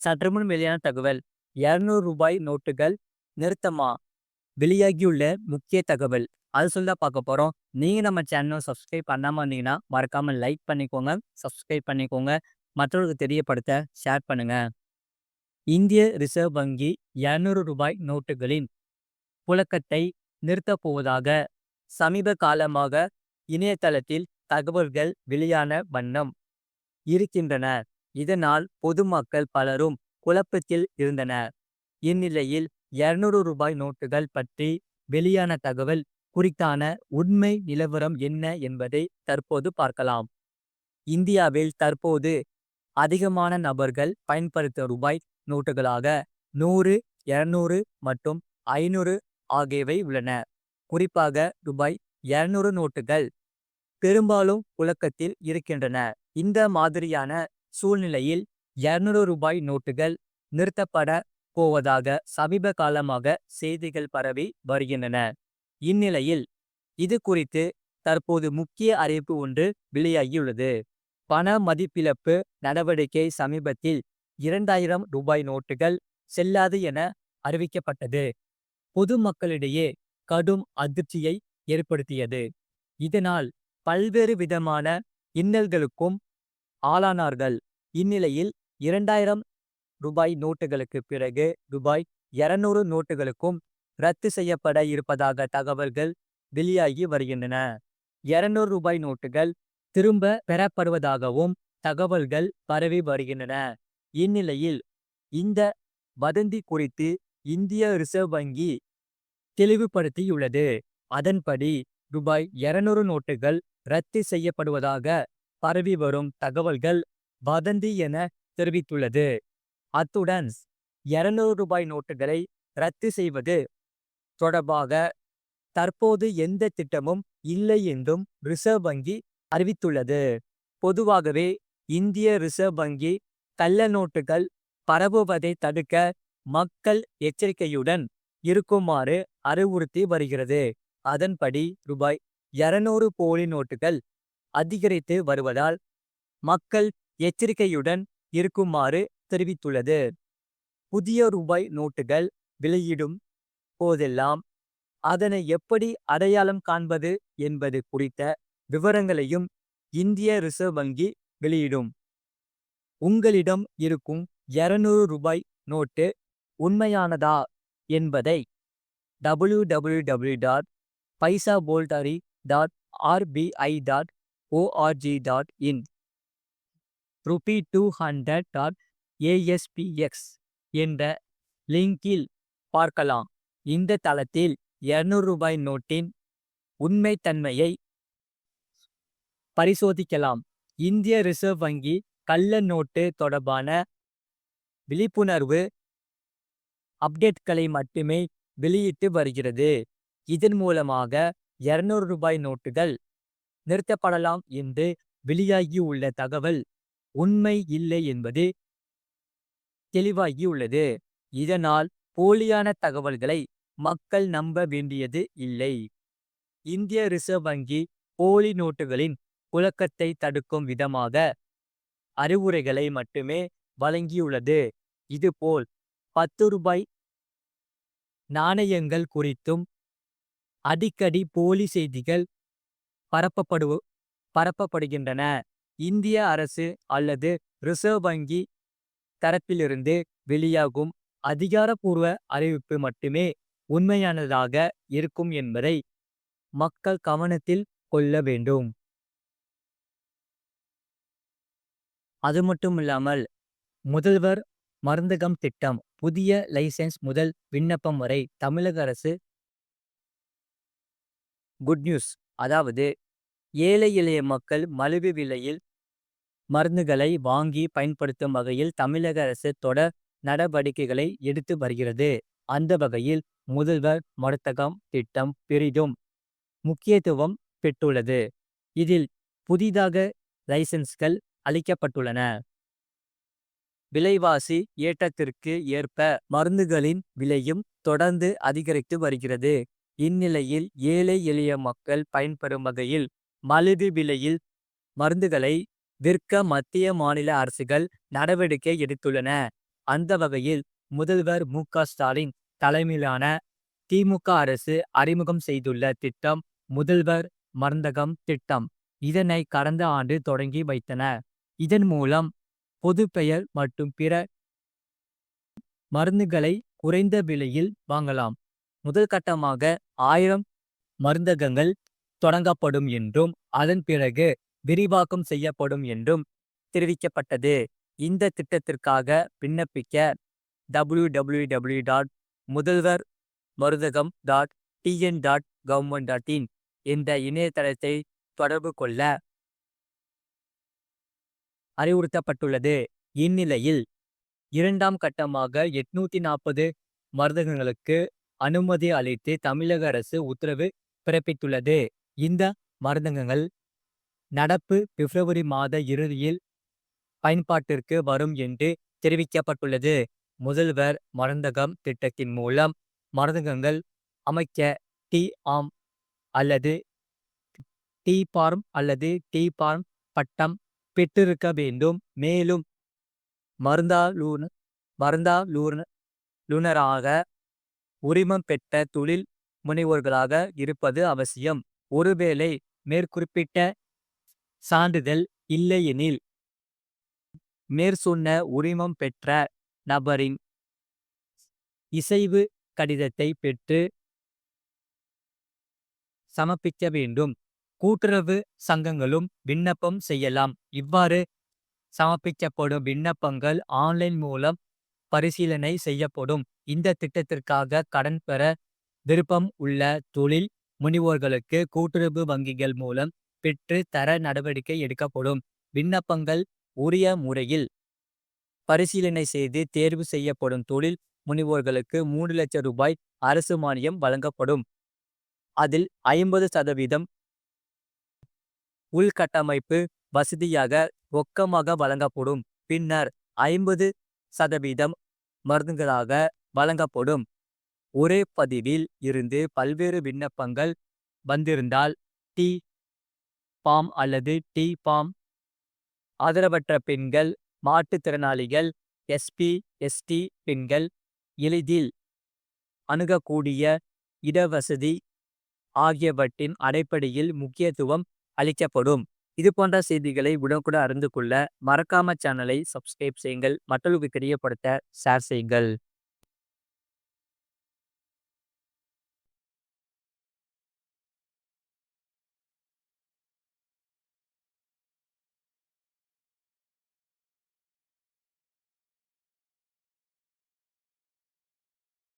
சற்றுமுன் வெளியான தகவல் இருநூறு ரூபாய் நோட்டுகள் நிறுத்தமா? வெளியாகியுள்ள முக்கிய தகவல். அது சொல்ல பார்க்க போறோம். நீங்க நம்ம சேனலை சப்ஸ்கிரைப் பண்ணாம இருந்தீங்கன்னா மறக்காம லைக் பண்ணிக்கோங்க சப்ஸ்கிரைப் பண்ணிக்கோங்க. மற்றவர்களுக்கு தெரியப்படுத்த ஷேர் பண்ணுங்க. இந்திய ரிசர்வ் வங்கி இருநூறு ரூபாய் நோட்டுகளின் புழக்கத்தை நிறுத்தப் போவதாக சமீப காலமாக இணையதளத்தில் தகவல்கள் வெளியான வண்ணம் இருக்கின்றன. இதனால் பொதுமக்கள் பலரும் குழப்பத்தில் இருந்தனர். இந்நிலையில் இருநூறு ரூபாய் நோட்டுகள் பற்றி வெளியான தகவல் குறித்தான உண்மை நிலவரம் என்ன என்பதை தற்போது பார்க்கலாம். இந்தியாவில் தற்போது அதிகமான நபர்கள் பயன்படுத்த ரூபாய் நோட்டுகளாக நூறு இருநூறு மற்றும் ஐநூறு ஆகியவை உள்ளன. குறிப்பாக ரூபாய் இருநூறு நோட்டுகள் பெரும்பாலும் புழக்கத்தில் இருக்கின்றன. இந்த மாதிரியான சூழ்நிலையில் இருநூறு ரூபாய் நோட்டுகள் நிறுத்தப்பட போவதாக சமீப காலமாக செய்திகள் பரவி வருகின்றன. இந்நிலையில் இது குறித்து தற்போது முக்கிய அறிவிப்பு ஒன்று வெளியாகியுள்ளது. பண மதிப்பிழப்பு நடவடிக்கை சமீபத்தில் இரண்டாயிரம் ரூபாய் நோட்டுகள் செல்லாது என அறிவிக்கப்பட்டது. பொதுமக்களிடையே கடும் அதிர்ச்சியை ஏற்படுத்தியது. இதனால் பல்வேறு விதமான இன்னல்களுக்கும் ஆளானார்கள். இந்நிலையில் இரண்டாயிரம் ரூபாய் நோட்டுகளுக்கு பிறகு ரூபாய் இருநூறு நோட்டுகளுக்கும் ரத்து செய்யப்பட இருப்பதாக தகவல்கள் வெளியாகி வருகின்றன. இருநூறு ரூபாய் நோட்டுகள் திரும்ப பெறப்படுவதாகவும் தகவல்கள் பரவி வருகின்றன. இந்நிலையில் இந்த வதந்தி குறித்து இந்திய ரிசர்வ் வங்கி தெளிவுபடுத்தியுள்ளது. அதன்படி ரூபாய் இருநூறு நோட்டுகள் ரத்து செய்யப்படுவதாக பரவி வரும் தகவல்கள் வதந்தி என தெரிவித்துள்ளது. அத்துடன் இருநூறு ரூபாய் நோட்டுகளை ரத்து செய்வது தொடர்பாக தற்போது எந்த திட்டமும் இல்லை என்றும் ரிசர்வ் வங்கி அறிவித்துள்ளது. பொதுவாகவே இந்திய ரிசர்வ் வங்கி கள்ள நோட்டுகள் பரவுவதை தடுக்க மக்கள் எச்சரிக்கையுடன் இருக்குமாறு அறிவுறுத்தி வருகிறது. அதன்படி ரூபாய் இருநூறு போலி நோட்டுகள் அதிகரித்து வருவதால் மக்கள் எச்சரிக்கையுடன் இருக்குமாறு தெரிவித்துள்ளது. புதிய ரூபாய் நோட்டுகள் வெளியிடும் போதெல்லாம் அதனை எப்படி அடையாளம் காண்பது என்பது குறித்த விவரங்களையும் இந்திய ரிசர்வ் வங்கி வெளியிடும். உங்களிடம் இருக்கும் இருநூறு ரூபாய் நோட்டு உண்மையானதா என்பதை W W W dot paisa போல்டாரி dot RBI dot org dot in rupee two hundred dot aspx என்ற லிங்கில் பார்க்கலாம். இந்த தளத்தில் இருநூறு ரூபாய் நோட்டின் உண்மைத்தன்மையை பரிசோதிக்கலாம். இந்திய ரிசர்வ் வங்கி கள்ள நோட்டு தொடர்பான விழிப்புணர்வு அப்டேட்களை மட்டுமே வெளியிட்டு வருகிறது. இதன் மூலமாக இருநூறு ரூபாய் நோட்டுகள் நிறுத்தப்படலாம் என்று வெளியாகியுள்ள தகவல் உண்மை இல்லை என்பது தெளிவாகியுள்ளது. இதனால் போலியான தகவல்களை மக்கள் நம்ப வேண்டியது இல்லை. இந்திய ரிசர்வ் வங்கி போலி நோட்டுகளின் புழக்கத்தை தடுக்கும் விதமாக அறிவுரைகளை மட்டுமே வழங்கியுள்ளது. இதுபோல் பத்து ரூபாய் நாணயங்கள் குறித்தும் அடிக்கடி போலி செய்திகள் பரப்பப்படு பரப்பப்படுகின்றன. இந்திய அரசு அல்லது ரிசர்வ் வங்கி தரப்பிலிருந்து வெளியாகும் அதிகாரப்பூர்வ அறிவிப்பு மட்டுமே உண்மையானதாக இருக்கும் என்பதை மக்கள் கவனத்தில் கொள்ள வேண்டும். அது மட்டுமில்லாமல் முதல்வர் மருந்தகம் திட்டம் புதிய லைசென்ஸ் முதல் விண்ணப்பம் வரை தமிழக அரசு குட் நியூஸ் அதாவது ஏழை எளிய மக்கள் மலிவு விலையில் மருந்துகளை வாங்கி பயன்படுத்தும் வகையில் தமிழக அரசு தொடர் நடவடிக்கைகளை எடுத்து வருகிறது. அந்த வகையில் முதல்வர் மருத்தகம் திட்டம் பெரிதும் முக்கியத்துவம் பெற்றுள்ளது. இதில் புதிதாக லைசன்ஸ்கள் அளிக்கப்பட்டுள்ளன. விலைவாசி ஏற்றத்திற்கு ஏற்ப மருந்துகளின் விலையும் தொடர்ந்து அதிகரித்து வருகிறது. இந்நிலையில் ஏழை எளிய மக்கள் பயன்பெறும் வகையில் மலிவு விலையில் மருந்துகளை விற்க மத்திய மாநில அரசுகள் நடவடிக்கை எடுத்துள்ளன. அந்த வகையில் முதல்வர் மு. க. ஸ்டாலின் தலைமையிலான திமுக அரசு அறிமுகம் செய்துள்ள திட்டம் முதல்வர் மருந்தகம் திட்டம். இதனை கடந்த ஆண்டு தொடங்கி வைத்தன இதன் மூலம் பொது பெயர் மற்றும் பிற மருந்துகளை குறைந்த விலையில் வாங்கலாம். முதல் கட்டமாக ஆயிரம் மருந்தகங்கள் தொடங்கப்படும் என்றும் அதன் பிறகு விரிவாக்கம் செய்யப்படும் என்றும் தெரிவிக்கப்பட்டது. இந்த திட்டத்திற்காக விண்ணப்பிக்க W W W dot Muthalvar Marudhagam dot TN dot government dot in என்ற இணையதளத்தை தொடர்பு கொள்ள அறிவுறுத்தப்பட்டுள்ளது. இந்நிலையில் இரண்டாம் கட்டமாக எட்நூத்தி நாற்பது மருந்தகங்களுக்கு அனுமதி அளித்து தமிழக அரசு உத்தரவு பிறப்பித்துள்ளது. இந்த மருந்தகங்கள் நடப்பு பிப்ரவரி மாத இறுதியில் பயன்பாட்டிற்கு வரும் என்று தெரிவிக்கப்பட்டுள்ளது. முதல்வர் மருந்தகம் திட்டத்தின் மூலம் மருந்தகங்கள் அமைக்க டி ஆம் அல்லது டி பார்ம் அல்லது டி பார்ம் பட்டம் பெற்றிருக்க வேண்டும். மேலும் மருந்தாலூர் மருந்தாலூர் லுனராக உரிமம் பெற்ற தொழில் முனைவோர்களாக இருப்பது அவசியம். ஒருவேளை மேற்குறிப்பிட்ட சான்றிதழ் இல்லையெனில் மேற்சொன்ன உரிமம் பெற்ற நபரின் இசைவு கடிதத்தை பெற்று சமர்ப்பிக்க வேண்டும். கூட்டுறவு சங்கங்களும் விண்ணப்பம் செய்யலாம். இவ்வாறு சமர்ப்பிக்கப்படும் விண்ணப்பங்கள் ஆன்லைன் மூலம் பரிசீலனை செய்யப்படும். இந்த திட்டத்திற்காக கடன் பெற விருப்பம் உள்ள தொழில் முனிவோர்களுக்கு கூட்டுறவு வங்கிகள் மூலம் பெற்று தர நடவடிக்கை எடுக்கப்படும். விண்ணப்பங்கள் உரிய முறையில் பரிசீலனை செய்து தேர்வு செய்யப்படும் தொழில் முனைவோர்களுக்கு மூன்று லட்சம் ரூபாய் அரசு மானியம் வழங்கப்படும். அதில் ஐம்பது சதவீதம் உள்கட்டமைப்பு வசதியாக ரொக்கமாக வழங்கப்படும். பின்னர் ஐம்பது சதவீதம் மருந்துகளாக வழங்கப்படும். ஒரே பதிவில் இருந்து பல்வேறு விண்ணப்பங்கள் வந்திருந்தால் டி. பாம் அல்லது டி பாம். ஆதரவற்ற பெண்கள் மாற்றுத்திறனாளிகள் எஸ்பி எஸ்டி பெண்கள் எளிதில் அணுகக்கூடிய இடவசதி ஆகியவற்றின் அடிப்படையில் முக்கியத்துவம் அளிக்கப்படும். இது போன்ற செய்திகளை உடனுக்குடன் அறிந்து கொள்ள மறக்காம சேனலை சப்ஸ்கிரைப் செய்யுங்கள். மற்றவர்களுக்கு தெரியப்படுத்த ஷேர் செய்யுங்கள்.